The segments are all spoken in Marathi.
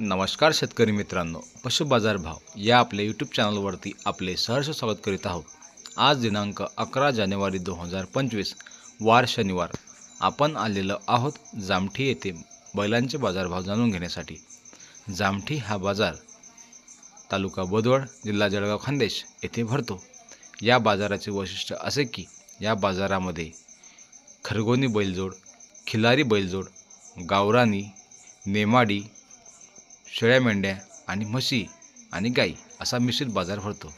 नमस्कार शेतकरी मित्रांनो पशु बाजार भाव या आपल्या यूट्यूब चॅनलवरती आपले सहर्ष स्वागत करीत आहोत. आज दिनांक अकरा जानेवारी दोन हजार पंचवीस वार शनिवार. आपण आलेलो आहोत जामठी येथे बैलांचे बाजारभाव जाणून घेण्यासाठी. जामठी हा बाजार तालुका बोदवड जिल्हा जळगाव खान्देश येथे भरतो. या बाजाराचे वैशिष्ट्य असे की या बाजारामध्ये खरगोनी बैलजोड खिलारी बैलजोड गावरानी नेमाडी शेळ्या मेंढ्या आणि म्हशी आणि गाई असा मिश्रित बाजार भरतो.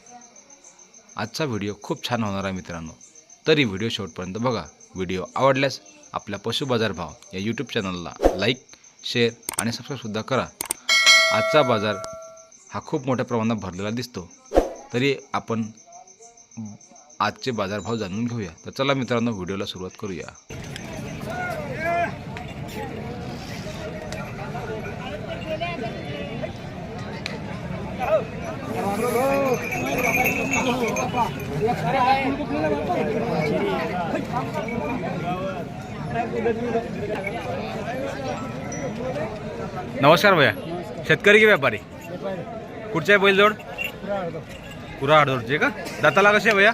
आजचा व्हिडिओ खूप छान होणार आहे मित्रांनो. तरी व्हिडिओ शेवटपर्यंत बघा. व्हिडिओ आवडल्यास आपल्या पशु बाजारभाव या यूट्यूब चॅनलला लाईक शेअर आणि सबस्क्राईबसुद्धा करा. आजचा बाजार हा खूप मोठ्या प्रमाणात भरलेला दिसतो. तरी आपण आजचे बाजारभाव जाणून घेऊया. तर चला मित्रांनो व्हिडिओला सुरुवात करूया. नमस्कार भैया. शेतकरी की व्यापारी. कुठचे आहे बैलजोड? पुरा हडदोडचे का? दाताला कसे आहे भैया?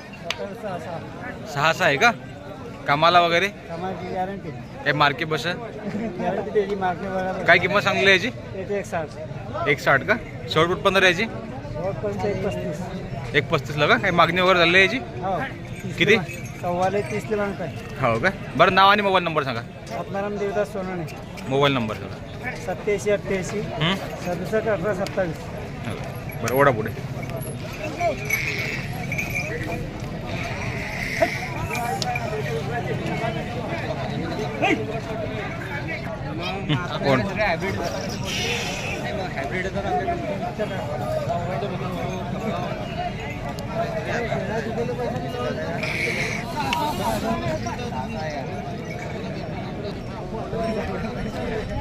सहा सहा आहे का? कामाला वगैरे? काय मार्के बस काय किंमत सांगली याची? एक साठ. एक साठ का? शेवट कुठ पंधरा याची? एक पस्तीस पस्तीसला का? काही मागणी वगैरे झाली याची? हो. किती? सव्वाले आहे हो काय बरं नाव आणि मोबाईल नंबर सांगा. आत्माराम देवदास सोनवणे. मोबाईल नंबर सांगा. सत्याऐंशी अठ्ठ्याऐंशी? सदुसष्ट अठरा सत्तावीस. हो. बरं ओढा पुढे. कोण?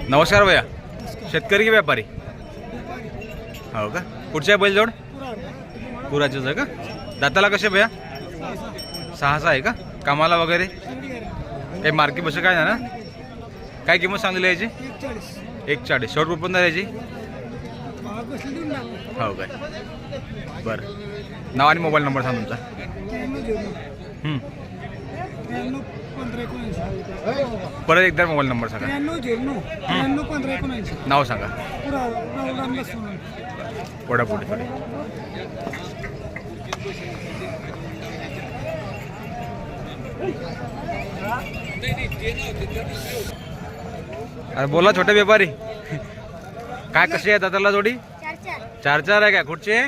नमस्कार भैया. शेतकरी की व्यापारी? हो का? कुठच्या बैल बैलजोड? पुराचेच आहे का? दाताला कसे भैया? सहा सहा आहे का? कामाला वगैरे? काही मार्केट बसं काय ना काय किंमत सांगलेली याची? एक चाळीस शॉर्ट रुपये याची? हो काय. बरं. नाव आणि मोबाईल नंबर सांग तुमचा. परत एकदा मोबाईल नंबर सांगा. नाव सांगा. पुढे अरे बोला छोटे व्यापारी. काय कशी आहे दादाला जोडी? चार चार. आहे का कुठचे?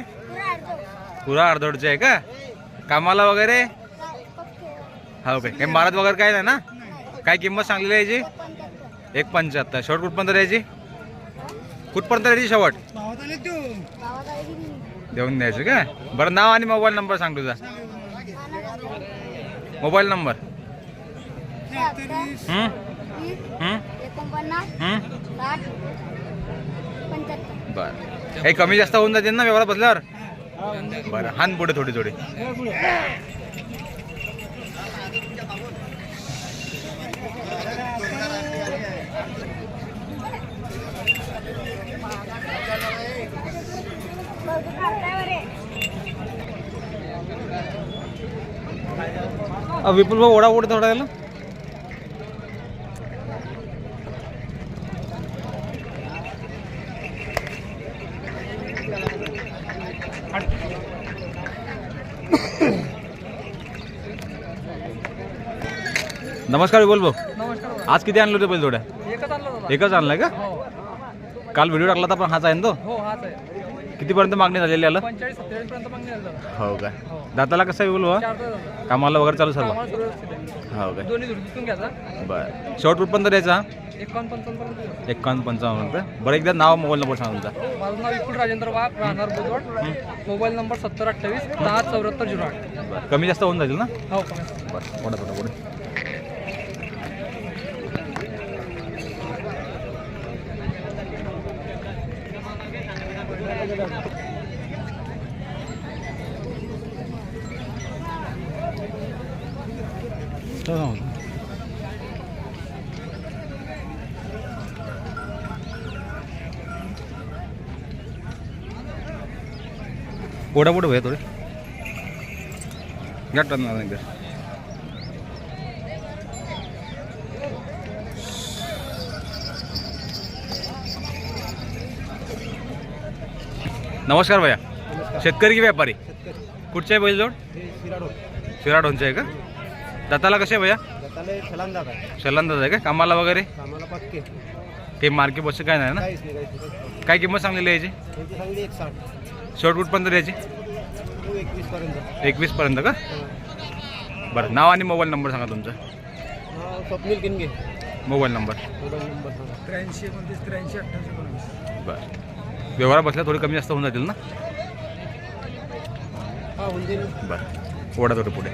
पुरा अर्धो पुरा अर्धोडचे आहे का? कामाला वगैरे? हो काय मारत वगैरे काय नाही ना? काय किंमत सांगलेली आहे याची? पंच्याहत्तर एक पंच्याहत्तर. शेवट कुठपर्यंत यायची कुठपर्यंत यायची शेवट? देऊन द्यायचं का? बरं नाव आणि मोबाईल नंबर सांग तुझा. Mobile number. बरं. काही कमी जास्त होऊन जाते ना व्यवहारात बसल्यावर बरं हान पुढे थोडी थोडी. विपुल भाऊ ओढा ओढ थोडा याला नमस्कार भाऊ. नमस्कार आज किती आणलं होते बैल थोड्या एकच आणलं दादा एकच आणलाय का? हो. काल व्हिडिओ टाकला होता पण हाच आहे ना तो? हो हाच आहे. कितीपर्यंत मागणी झालेली आलं पंचेचाळीस सत्तेचाळीस पर्यंत मागणी झाली दादा हो काय दाताला कसं आहे चार कामाला वगैरे चालू सर्व कामाला आहे हो काय दोन्ही धुडकीतून घ्यायचा. बरं. शेवट कुठपर्यंत द्यायचा एकावन्न पंचावन्न पर्यंत एकावन्न पंचावन्न रुपये. बरं एकदा नाव मोबाईल नंबर सांग तुमचा. माझं नाव विपुल राजेंद्र वाघ राहणार बोदवड मोबाईल नंबर सत्तर अठ्ठावीस दहा चौऱ्याहत्तर झिरो आठ. बरं. कमी जास्त होऊन जाईल ना? हो बरं. पुढे. गोष्ट सांगतो ओढा पुढे भया थोडे घाटात ना एकदा नमस्कार भैया शेतकरी की व्यापारी कुठच्या आहे बैलजोड शिराडोंचे आहे का दाताला कसे आहे भैया? शलंदाज आहे. का? कामाला वगैरे? कामाला पक्के. ते मार्के बस काय नाही ना? काय किंमत सांगलेली याची? शॉर्ट कुठपर्यंत याची? एकवीस पर्यंत का? बरं नाव आणि मोबाईल नंबर सांगा तुमचा. हा स्वप्नील किनगे. Mobile number. त्र्याऐंशी एकोणतीस त्र्याऐंशी एकोणवीस. बरं. व्यवहार बसल्या थोडी कमी जास्त होऊन जातील ना? हा बरं. ओढा थोडं पुढे.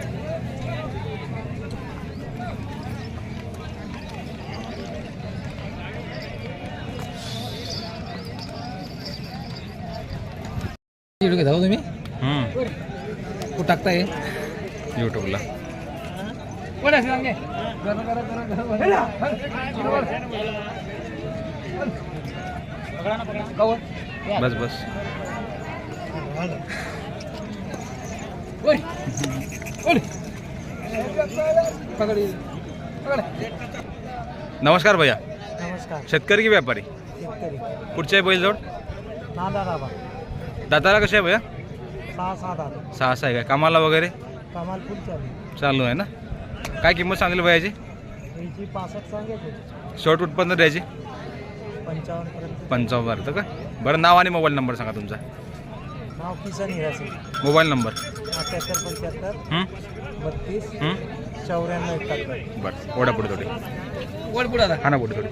व्हिडिओ घेता हो तुम्ही? हम्म, कुठं टाकताय? यूट्यूबला. बस बस. नमस्कार भैया. नमस्कार. शेतकरी की व्यापारी? शेतकरी. कुठचे आहे बैलजोड? नांदा दाबा दाताला कसे आहे भैया? सहा सहा दाबा सहा सहा आहे काय कामाला वगैरे? कमाल फुल चालू चालू आहे ना? काय किंमत सांगली भैयाची यांची? पासष्ट सांगायची. शॉर्ट कुठपर्यंत द्यायची पंचावन्न पर्यंत. पंचावन्न का? बरं नाव आणि मोबाईल नंबर सांगा तुमचा. नाव किसन हिरासे. Mobile number. अठ्याहत्तर पंच्याहत्तर. हं? बत्तीस. हं? चौऱ्याण्णव एकाहत्तर. बरं ओढा पुढे थोडी. वर पुढं आता. हा ना पुढे थोडी.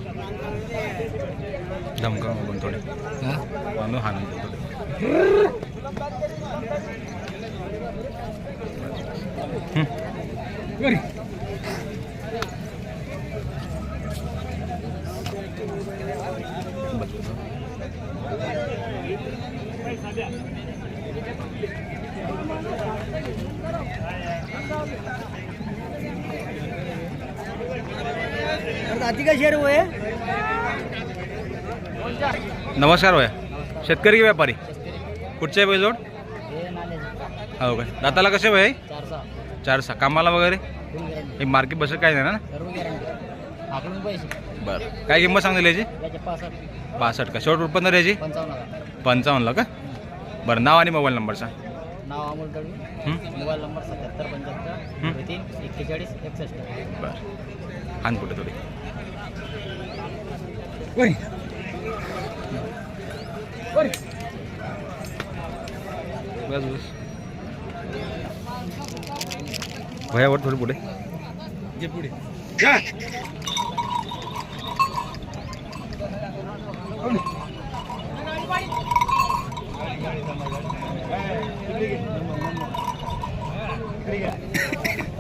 धमका बघून थोडे. मानू हा ना हं. नमस्कार भैया। शेतकरी व्यापारी। कुठचे आहे बैलजोड हो काय दाताला कसे भैया चार सहा कामाला वगैरे? हे मार्केट बस काय नाही ना? सर्व गॅरंटी आकडून पैसे बरं. काय किंमत सांगली याची? पासष्ट का? शॉर्ट उत्पन्न याची? पंचावन्न हजार पंचावन्नला का? बरं नाव आणि मोबाईल नंबर सांग. नाव अमोल हं? मोबाईल नंबर सत्याहत्तर पंच्याहत्तर तीन एक्केचाळीस एकसष्ट. बरं. हान कुठे थोडी. बस बस भयावर थोडी पुढे. जे पुढे.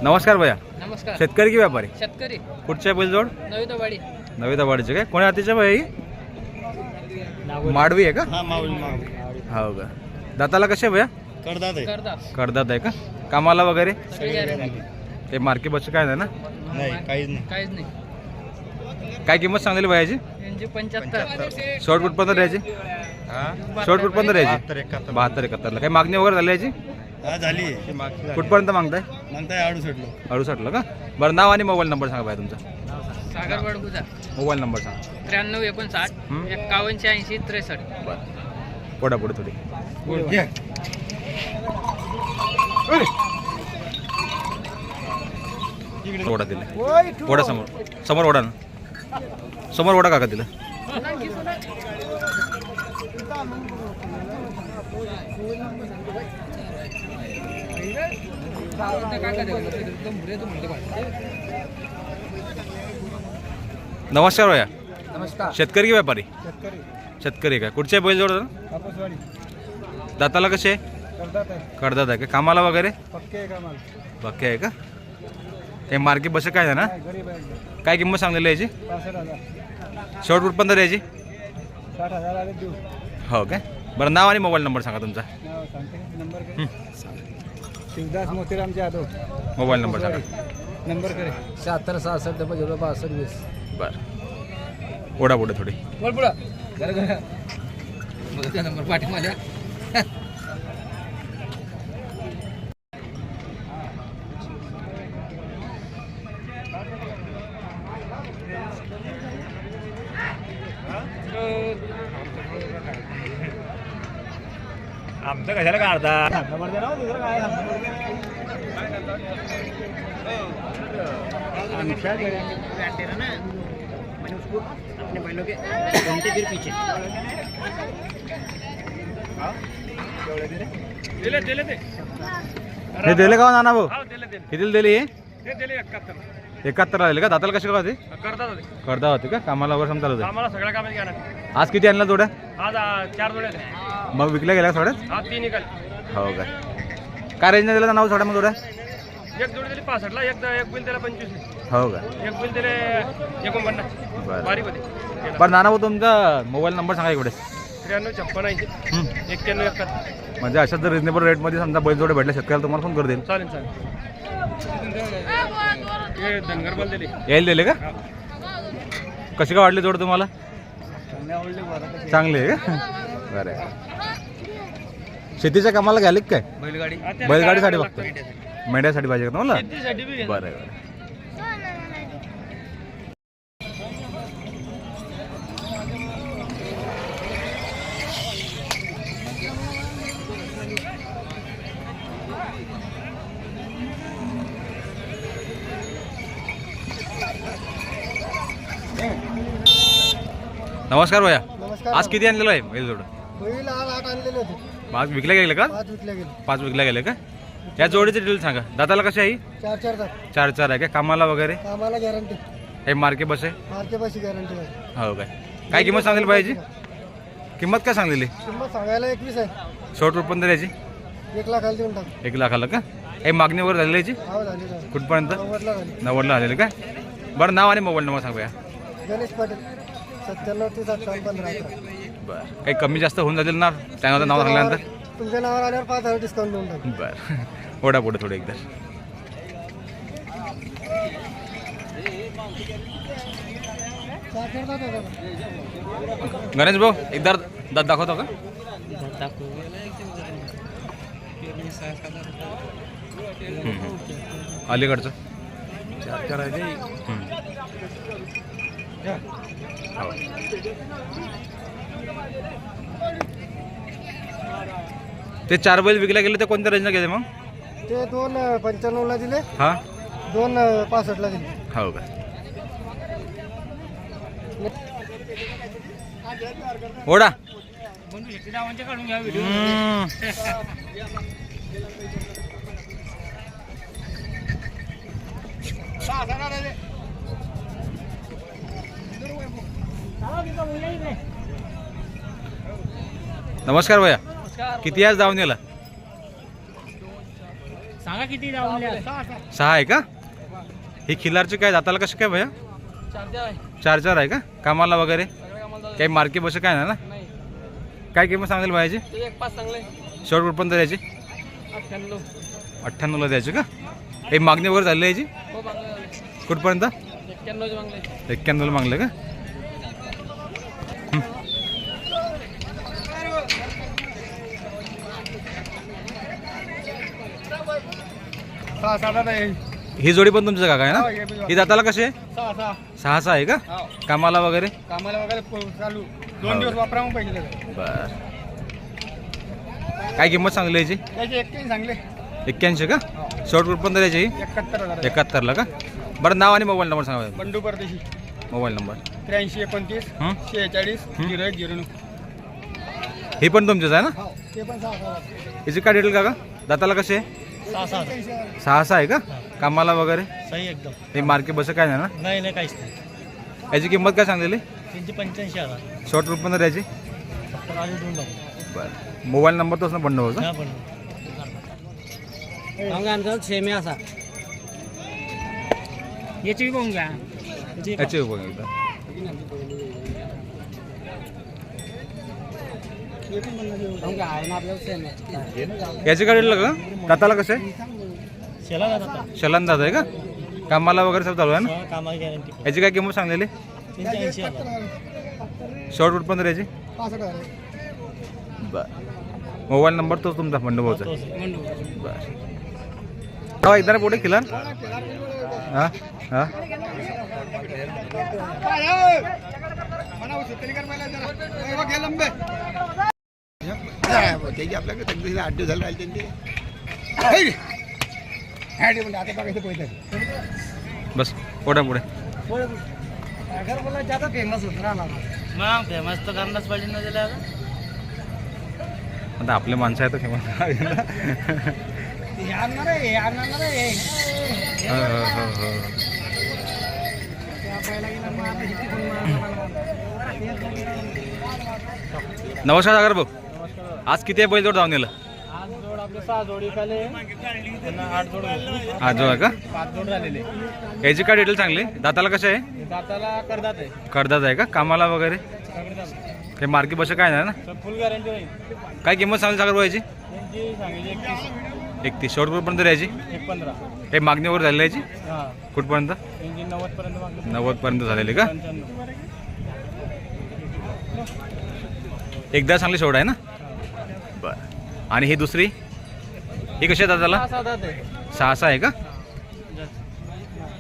नमस्कार भैया. नमस्कार. शेतकरी की व्यापारी? शेतकरी. कुठच्या बैलजोड? नवी वाडी नवी दाबाडीचे काय? कोणी हातीच्या बाई माडवी आहे का? हा मावळी मावळी. हो का. दाताला कसे भैया? करदात. आहे का? कामाला वगैरे? सगळी ते मार्केट बस काय नाही ना? नाही काहीच नाही. काहीच नाही. काय किंमत सांगलेली भैयाची यांची? पंच्याहत्तर. शॉर्ट कुठपर्यंत द्यायची. शॉर्ट कुठपर्यंत द्यायची. बहात्तर एकाहत्तर. बहात्तर एकाहत्तरला. काही मागणी वगैरे झाली याची? हा झाली. मागची कुठपर्यंत मागताय? म्हणताय आडू अडुसाठला का? बरं नाव आणि मोबाईल नंबर सांगा भाई तुमचा. सागर मोबाईल नंबर सांगा. त्र्याण्णव एकोणसाठ हं? एक्कावनशे ऐंशी त्रेसष्ट. बरं. पुढे पुढे थोडी. ओढा दिला. ओढा समोर. समोर ओढा ना. समोर ओढा काका दिला. नमस्कार भैया. नमस्कार. शेतकरी की व्यापारी? शेतकरी. शेतकरी काय कुठचे बैल जोड दाताला कसे? करदात आहे. कडदात आहे का? कामाला वगैरे? पक्के आहे कामाल. बाकी आहे का? काही मार्केट बस काय आहे ना? गरीब आहे काय किंमत सांगलेली आहे याची? पासष्ट हजार. शॉर्ट याची? साठ हजार आले देऊ. हो काय? बरं नाव आणि मोबाईल नंबर सांगा तुमचा. नाव सांगते. नंबर हं. शिवदास मोतीराम जाधव मोबाईल नंबर सांगा. नंबर करे. शहात्तर सहासष्ट डबल झिरो बासष्ट वीस. बरं. ओढा पुढे थोडी. बोल पुढं. जरा जरा. बघ त्या नंबर पाठी माझ्या अपने बैलों के घूमते फिर पीछे दिले दिले ते हे दिले का नाना भाऊ? हा दिले दिले. किती दिले हे? एकाहत्तर. आले का? दाताला कसे होते? करता होते का? कामाला वगैरे समजा होते. आम्हाला सगळ्या कामात घेणार आज किती आणला जोड्या? आज चार जोडे आहेत. मग विकल्या गेल्या थोड्यात? हा तीन निकाल हो काय काय रेंजने दिला नाव थोड्या मग जोड्या? एक जोडी दिली पासष्टला एक एक बिल दिला पंचवीस हो का? एक बिल दिले एकोणपन्नास. बरं. बारीक होते. बरं नाना भाऊ तुमचा मोबाईल नंबर सांगा इकडे. त्र्याण्णव छप्पन ऐंशी. एक्क्याण्णव एकाहत्तर. म्हणजे अशाच जर रिजनेबल रेटमध्ये समजा बैल जोडे भेटले शेतकऱ्याला तुम्हाला फोन कर देईल चालेल चालेल. हे धनगर बल दिले. यायला दिले का? कशी काय वाटली जोड तुम्हाला? चांगली आहे का? बरं. शेतीच्या कामाला घ्याले काय? बैलगाडी. बैलगाडीसाठी फक्त मेंढ्यासाठी पाहिजे का तुम्हाला? बरं बरं. नमस्कार भैया. नमस्कार. आज किती आणलेलं आहे बैल जोड बैल आज आठ आणलेले होते आज विकल्या गेले का? पाच विकले गेले. पाच विकल्या गेले का? या जोडीचे डिटेल सांगा. दाताला कशी आहे चार चार तास चार चार आहे का? कामाला वगैरे? कामाला गॅरंटी हे मार्के बस आहे? मार्के पाशी गॅरंटी आहे हो काय. काय किंमत सांगेल पाहिजे? किंमत काय सांगलेली? किंमत सांगायला एकवीस आहे. शॉर्ट रुपये पण याची? एक लाखाला देऊन टाक. एक लाखाला का? हे मागणी वगैरे झालेली याची? हो झाली झाली कुठपर्यंत? नव्वदला झाली नव्वदला आलेली का? बरं नाव आणि मोबाईल नंबर सांगा गणेश पाटील सत्त्याण्णव ते सत्तावन्न पंधरा अकरा. बरं काही कमी जास्त होऊन जातील ना त्यानंतर नाव सांगल्यानंतर तुमच्या नावावर आल्यावर पाच हजार डिस्काउंट देऊन टाक बरं ओढा पुढे थोडं एकदा चार चार. गणेश भाऊ एकदा दात दाखवतो का हम्म. अलीकडचं हम्म. हो. ते चार बैल विकल्या गेले ते कोणत्या रेंजला गेले मग? ते दोन पंच्याण्णवला दिले. हा? दोन पासष्टला दिले. हो का? ओढा. काढून घ्या हम्म. नमस्कार भैया. किती आज जाऊन गेला सांगा किती सहा आहे का? ही खिलारची काय जाताला कसं काय भैया? चार चार आहे का? कामाला वगैरे? काही मार्के बस काय ना? काय किंमत सांगेल भायाची? शॉर्ट रुपये द्यायची? अठ्ठ्याण्णव. अठ्ठ्याण्णवला द्यायची का? हे मागणी वगैरे झाली याची? हो कुठपर्यंत? एक्क्याण्णवला मागलं का? सहा सात आहे ही जोडी पण तुमचं काका आहे हो, हे ना ही दाताला आहे? सहा सहा. सहा सहा आहे का? हो. कामाला वगैरे? कामाला वगैरे प- चालू. हो. दिवस. बर. काय किंमत सांगली याची? त्याचे एकटे चांगले एक्क्याऐंशी का? शॉर्ट रुपये द्यायची ही एकाहत्तर हजार. एकाहत्तरला का? बरं नाव आणि मोबाईल नंबर सांगा बंडू परदेशी. Mobile number. त्र्याऐंशी एकोणतीस हं? शेहेचाळीस झिरो एक झिरो नऊ. ही पण तुमचीच आहे ना? हो ते पण सहा सहा याची काय डिटेल काका? दाताला कशी आहे? सहा सहा आहे का? कामाला वगैरे? सही एकदम. हे मार्के बस काय नाही ना? नाही नाही काहीच नाही. याची किंमत काय सांगलेली? तीनशे पंच्याऐंशी हजार. शॉर्ट रुपये द्यायची फक्त आधी देऊन टाकू. बरं. मोबाईल नंबर तोच ना बंड होता. हा पण आमचा सेमी असा. याची बघून घ्या. याची उपयोग एकदा याची काय डिटेल का? दाताला कसं आहे? शलन दादा आहे का? कामाला वगैरे सब चालू आहे ना? याची काय किंमत सांगलेली? शॉर्ट रुपये पण याची? हजार बरं. मोबाईल नंबर तोच तुमचा आहे. बरं. हो एकदा पुढे खिला. हां हां. त्याची आपल्याकडे तकदीला आठ दिवस झाले राहिले आता बघायचं पैसे बस पुढे पुढे अगर बोला ज्यादा फेमस होत राहणार मग फेमस तर पाहिजे ना त्याला आता. आपले माणसं आहेत फेमस हे आणणार आहे हे आणणार आहे हो, हो, हो, हो. नमस्कार सागर भाऊ. आज किती बैल जोड जाऊन नेलं आज जोड आपले सहा जोडी खाले. पुन्हा आठ जोड आहे का पाच जोड झालेले. याची काय डिटेल चांगली? दाताला कसं आहे? हे दाताला करदात आहे. करदात आहे का? कामाला वगैरे? दात. काही मार्की बस काय नाही ना? फुल गॅरंटी काय किंमत सांगली सागर भाऊ याची त्यांची सांगितली एकतीस. एकतीस. शेवट कुठपर्यंत यायची एक पंधरा काही मागणी वगैरे झालेली याची? हां. कुठपर्यंत? त्यांची नव्वदपर्यंत मागणी नव्वदपर्यंत झालेली का? पंच्याण्णव. एकदा चांगली शेवट आहे ना? आणि ही दुसरी? ही कशी आहे दादाला? सहा सहा आहे का?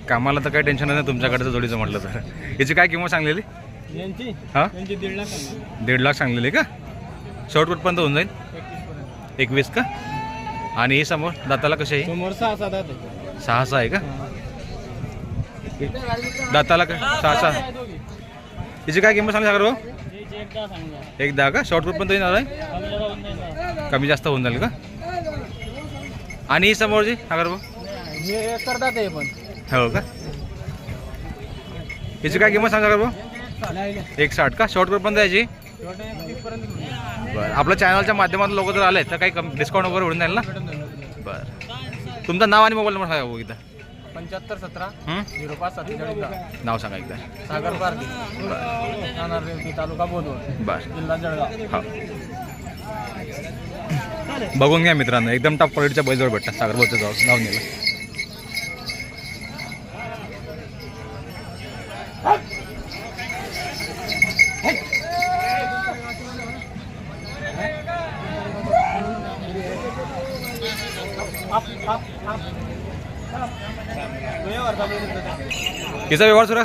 कामाला तर काही टेन्शन नाही तुमच्याकडचं जोडीचं म्हटलं तर. याची काय किंमत सांगलेली? यांची? हां? यांची दीड लाख सांगलेली का? शेवट कुठपर्यंत होऊन जाईल? एकवीस का? आणि ही समोर दाताला कशी आहे? समोर सहा सहा आहे का? दाताला का सहा सहा. हिची काय किंमत सांगली सागर भाऊ? याची एक दहा का? शॉर्ट कुठपर्यंत येणार आहे? कमी जास्त होऊन जाईल का? आणि ही समोरची सागर भाऊ हे आहे पण. हो का? हिची काय किंमत सांगा भाऊ एक साठ का? शॉर्ट कुठपर्यंत यायची शेवटी एकतीसपर्यंत होऊन जाईल. बरं. आपल्या चॅनलच्या माध्यमातून लोक जर आले तर काही कम डिस्काउंट वगैरे होऊन जाईल ना. बरं. तुमचं नाव आणि मोबाईल नंबर सांगा भाऊ इथं पंच्याहत्तर सतरा? झिरो पाच सत्तेचाळीस नाव सांगा एकदा. सागर राहणार रेवती तालुका बोधवड बरं. जिल्हा जळगाव. हा. बघून घ्या मित्रांनो एकदम टॉप क्वालिटीच्या बैलजोड भेटतात सागरभाऊचं जाऊ जाऊन नेलं किसा व्यवहार सुरू आहे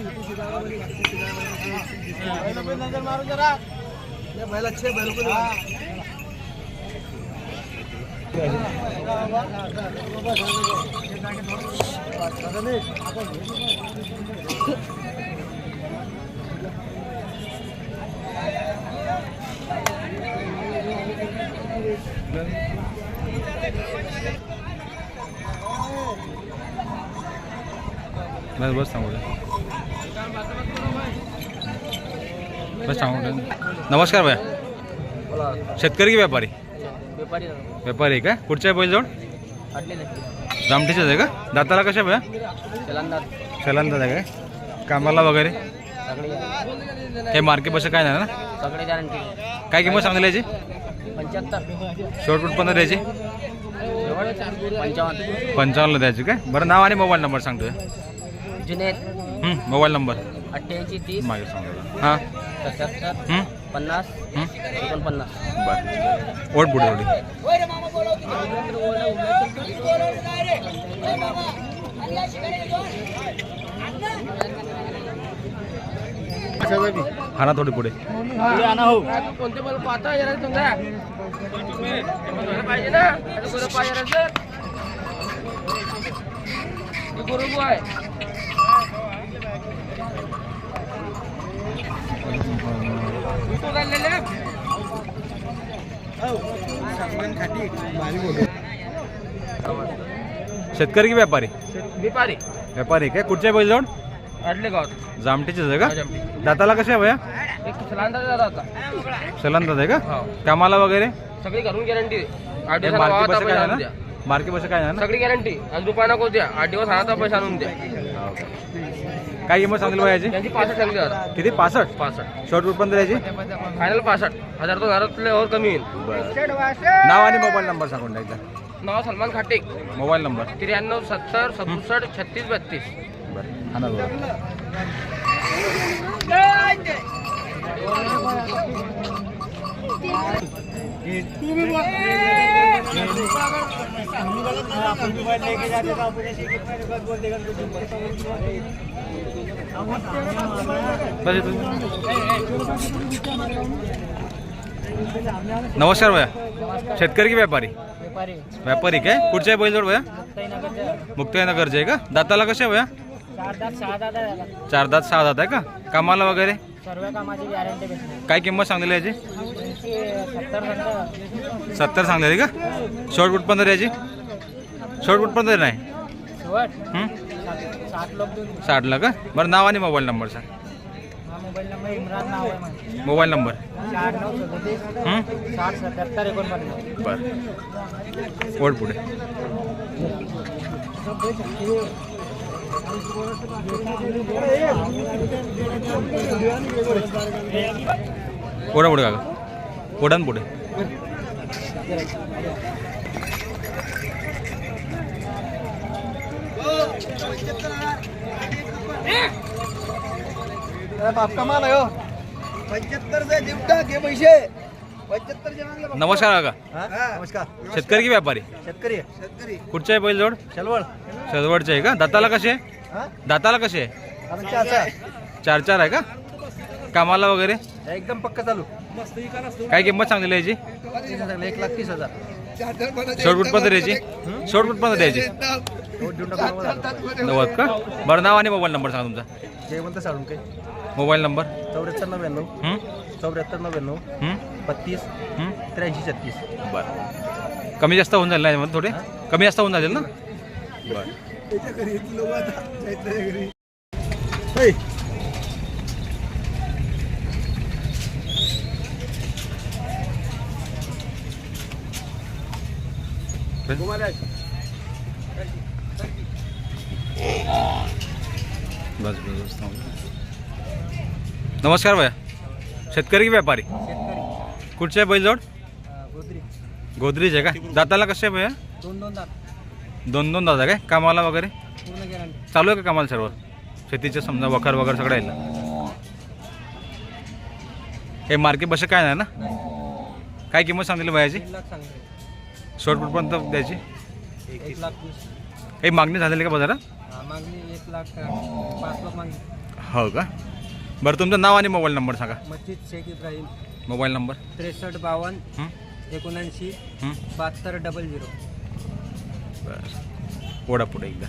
पे नज़र मारो जरा। ये बैल अच्छे बैलों को ले बस बस सांगू नमस्कार भैया. शेतकरी की व्यापारी? व्यापारी व्यापारी आहे का? कुठच्या बैलजोड? जामठीचेच आहे का? दाताला कशा भैया? चलंदाज. आहे काय कामाला वगैरे? काही मार्केट बस काय नाही ना? काय किंमत सांगली याची? शॉर्ट कुठपर्यंत द्यायची? पंचावन्न पंचावन्नला द्यायची काय? बरं नाव आणि मोबाईल नंबर सांगतोय. जुनेद. हं, मोबाईल नंबर. अठ्ठ्याऐंशी तीस. मागे सांगतो हां. हं? पन्नास हं? एकोणपन्नास. बरं. ओट पुढे थोडी हा ना थोडी पुढे. कोणते मला पाहता येणार तुमचा पाहिजे ना? पाहिजे सर? गुरु आहे. शेतकरी की व्यापारी? व्यापारी. व्यापारी काय? कुठच्या बैल जाऊन अडले गावात जामठीचेच आहे का? दाताला कसे आहे भैया? एक होता. सलांदाज आहे का? हो. कामाला वगैरे? सगळी घरून गॅरंटी आठ हे दिवस मार्के काय पैसा आहे आणून मार्के बस काय सगळी गॅरंटी आज रुपया नको द्या. आठ दिवस आता पैसा आणून द्या. काय किंमत सांगितली बा याची? त्यांची पासष्ट सांगली हजार किती? पासष्ट? पासष्ट. शॉर्ट कुठपर्यंत याची? फायनल पासष्ट. हजार तो घरातले और कमी होईल नाव आणि मोबाईल नंबर सांगून द्यायचा नाव सलमान खाटे. Mobile number. त्र्याण्णव सत्तर सदुसष्ट छत्तीस बत्तीस. बरं. हा ना बरं. नमस्कार भैया। शेतकरी की व्यापारी? व्यापारी। व्यापारी काय? कुठचे आहे बैलजोड भैया? मुक्ताईनगरचे. आहे का? दाताला कसे भैया? चार दात सहा दात आहे त्याला. चार दात सहा दात आहे का? कामाला वगैरे? सर्व कामाची गॅरंटी भेटते. काय किंमत सांगलेली याची? सत्तर सांगलेली का? शॉर्ट फूट पंधरा याची? शॉर्ट फूट पंधरा नाही? साठला का बरं नाव आणि मोबाईल नंबर सांग. हा मोबाईल नंबर बरं. ओढ पुढे. ओढा पुढे काका. पुढे हो? मागले नमस्कार काका. नमस्कार. शेतकरी की व्यापारी? शेतकरी शेतकरी. कुठचे आहे बैलजोड? चलवळ सदवडचे आहे का? दाताला कसे आहे? हा? दाताला कसे चार चार आहे का? कामाला वगैरे? एकदम पक्का चालू. काय किंमत सांगलेली याची तीस हजार एक लाख तीस हजार शॉर्ट फूट पंधरा याची शॉर्ट फूट पंधरा द्यायची हो, देऊन टाका नव्वद. का? बरं नाव आणि मोबाईल नंबर सांगा तुमचा. जयवंत साळून काय मोबाईल नंबर. चौऱ्याहत्तर नव्याण्णव? चौऱ्याहत्तर नव्याण्णव? बत्तीस? त्र्याऐंशी छत्तीस. बरं. कमी जास्त होऊन जाईल ना यामध्ये थोडे? कमी जास्त होऊन जाईल ना? बरं. बस बस बस नमस्कार भैया. शेतकरी की व्यापारी. कुठचे आहे बैलजोड? गोदरीज आहे का? दाताला कसे आहे भैया? दोन दोन दात दोन दोन दादा काय? कामाला वगैरे? चालू आहे का कामाला सर्व? शेतीचे समजा वखर वगैरे सगळं आहे ना? हे मार्केट बस काय नाही ना? काय किंमत सांगितली भैयाची? फूटपर्यंत द्यायची एक लाख वीस काही मागणी झालेली का बाजारात? हा, मागणी एक लाख अं, पाच लाख मागणी हो का? बरं तुमचं नाव आणि मोबाईल नंबर सांगा. मस्जिद शेख इब्राहिम. Mobile number. त्रेसष्ट बावन्न हं? एकोणऐंशी हं? बहात्तर डबल झिरो. बरं. ओढा पुढे एकदा.